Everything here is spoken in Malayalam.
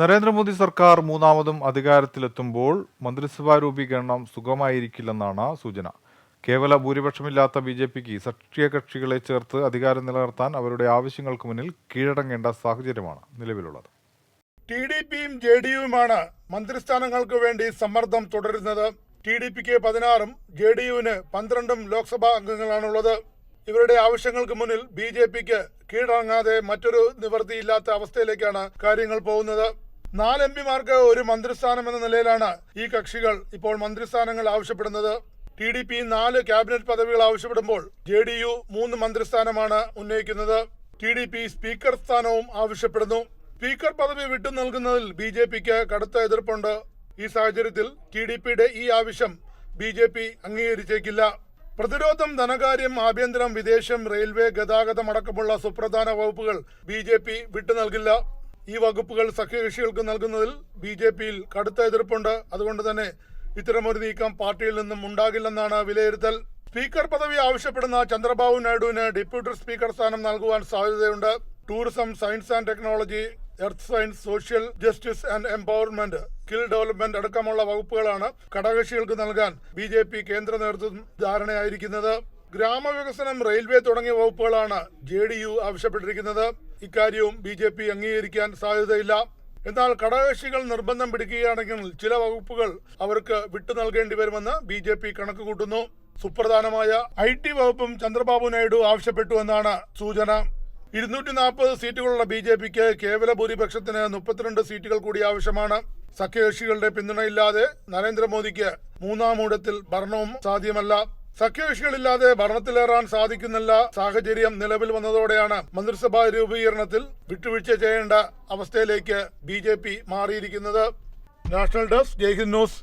നരേന്ദ്രമോദി സർക്കാർ മൂന്നാമതും അധികാരത്തിലെത്തുമ്പോൾ മന്ത്രിസഭാ രൂപീകരണം സുഗമായിരിക്കില്ലെന്നാണ് സൂചന. കേവല ഭൂരിപക്ഷമില്ലാത്ത ബി ജെ പിക്ക് സഖ്യകക്ഷികളെ ചേർത്ത് അധികാരം നിലനിർത്താൻ അവരുടെ ആവശ്യങ്ങൾക്ക് മുന്നിൽ കീഴടങ്ങേണ്ട സാഹചര്യമാണ് നിലവിലുള്ളത്. ടി ഡി പിയും ജെ ഡി യുമാണ് മന്ത്രിസ്ഥാനങ്ങൾക്ക് വേണ്ടി സമ്മർദ്ദം തുടരുന്നത്. ടി ഡി പിക്ക് പതിനാറും ജെ ഡി യുവിന് പന്ത്രണ്ടും ലോക്സഭാ അംഗങ്ങളാണുള്ളത്. ഇവരുടെ ആവശ്യങ്ങൾക്ക് മുന്നിൽ ബി ജെ പിക്ക് കീഴടങ്ങാതെ മറ്റൊരു നിവൃത്തിയില്ലാത്ത അവസ്ഥയിലേക്കാണ് കാര്യങ്ങൾ പോകുന്നത്. നാല് എം പിമാർക്ക് ഒരു മന്ത്രിസ്ഥാനം എന്ന നിലയിലാണ് ഈ കക്ഷികൾ ഇപ്പോൾ മന്ത്രിസ്ഥാനങ്ങൾ ആവശ്യപ്പെടുന്നത്. ടി ഡി പി നാല് ക്യാബിനറ്റ് പദവികൾ ആവശ്യപ്പെടുമ്പോൾ ജെ ഡി യു മൂന്ന് മന്ത്രിസ്ഥാനമാണ് ഉന്നയിക്കുന്നത്. ടി ഡി പി സ്പീക്കർ സ്ഥാനവും ആവശ്യപ്പെടുന്നു. സ്പീക്കർ പദവി വിട്ടു നൽകുന്നതിൽ ബി ജെ പിക്ക് കടുത്ത എതിർപ്പുണ്ട്. ഈ സാഹചര്യത്തിൽ ടി ഡി പിയുടെ ഈ ആവശ്യം ബി ജെ പി അംഗീകരിച്ചേക്കില്ല. പ്രതിരോധം ധനകാര്യം ആഭ്യന്തരം വിദേശം റെയിൽവേ ഗതാഗതം അടക്കമുള്ള സുപ്രധാന വകുപ്പുകൾ ബി ജെ പി വിട്ടു നൽകില്ല. ഈ വകുപ്പുകൾ സഖ്യകക്ഷികൾക്ക് നൽകുന്നതിൽ ബി ജെ പിയിൽ കടുത്ത എതിർപ്പുണ്ട്. അതുകൊണ്ട് തന്നെ ഇത്തരമൊരു നീക്കം പാർട്ടിയിൽ നിന്നും ഉണ്ടാകില്ലെന്നാണ് വിലയിരുത്തൽ. സ്പീക്കർ പദവി ആവശ്യപ്പെടുന്ന ചന്ദ്രബാബു നായിഡുവിന് ഡെപ്യൂട്ടി സ്പീക്കർ സ്ഥാനം നൽകുവാൻ സാധ്യതയുണ്ട്. Tourism science and technology earth science social justice and empowerment skill development അടക്കമുള്ള വകുപ്പുകളാണ് ഘടകകക്ഷികൾക്ക് നൽകാൻ ബി കേന്ദ്ര നേതൃത്വം ധാരണയായിരിക്കുന്നത്. ഗ്രാമവികസനം റെയിൽവേ തുടങ്ങിയ വകുപ്പുകളാണ് ജെ ഡി യു ആവശ്യപ്പെട്ടിരിക്കുന്നത്. ഇക്കാര്യവും ബി ജെ പി അംഗീകരിക്കാൻ സാധ്യതയില്ല. എന്നാൽ ഘടകകക്ഷികൾ നിർബന്ധം പിടിക്കുകയാണെങ്കിൽ ചില വകുപ്പുകൾ അവർക്ക് വിട്ടു നൽകേണ്ടി വരുമെന്ന് ബി ജെ പി കണക്ക് കൂട്ടുന്നു സുപ്രധാനമായ ഐ ടി വകുപ്പും ചന്ദ്രബാബു നായിഡു ആവശ്യപ്പെട്ടു എന്നാണ് സൂചന. ഇരുന്നൂറ്റി നാൽപ്പത് സീറ്റുകളുള്ള ബി ജെ പിക്ക് കേവല ഭൂരിപക്ഷത്തിന് മുപ്പത്തിരണ്ട് സീറ്റുകൾ കൂടി ആവശ്യമാണ്. സഖ്യകക്ഷികളുടെ പിന്തുണയില്ലാതെ നരേന്ദ്രമോദിക്ക് മൂന്നാം മൂടത്തിൽ ഭരണവും സാധ്യമല്ല. സഖ്യകക്ഷികളില്ലാതെ ഭരണത്തിലേറാൻ സാധിക്കുന്നില്ല. സാഹചര്യം നിലവിൽ വന്നതോടെയാണ് മന്ത്രിസഭാ രൂപീകരണത്തിൽ വിട്ടുവീഴ്ച ചെയ്യേണ്ട അവസ്ഥയിലേക്ക് ബി മാറിയിരിക്കുന്നത്. National desk Jaihind news.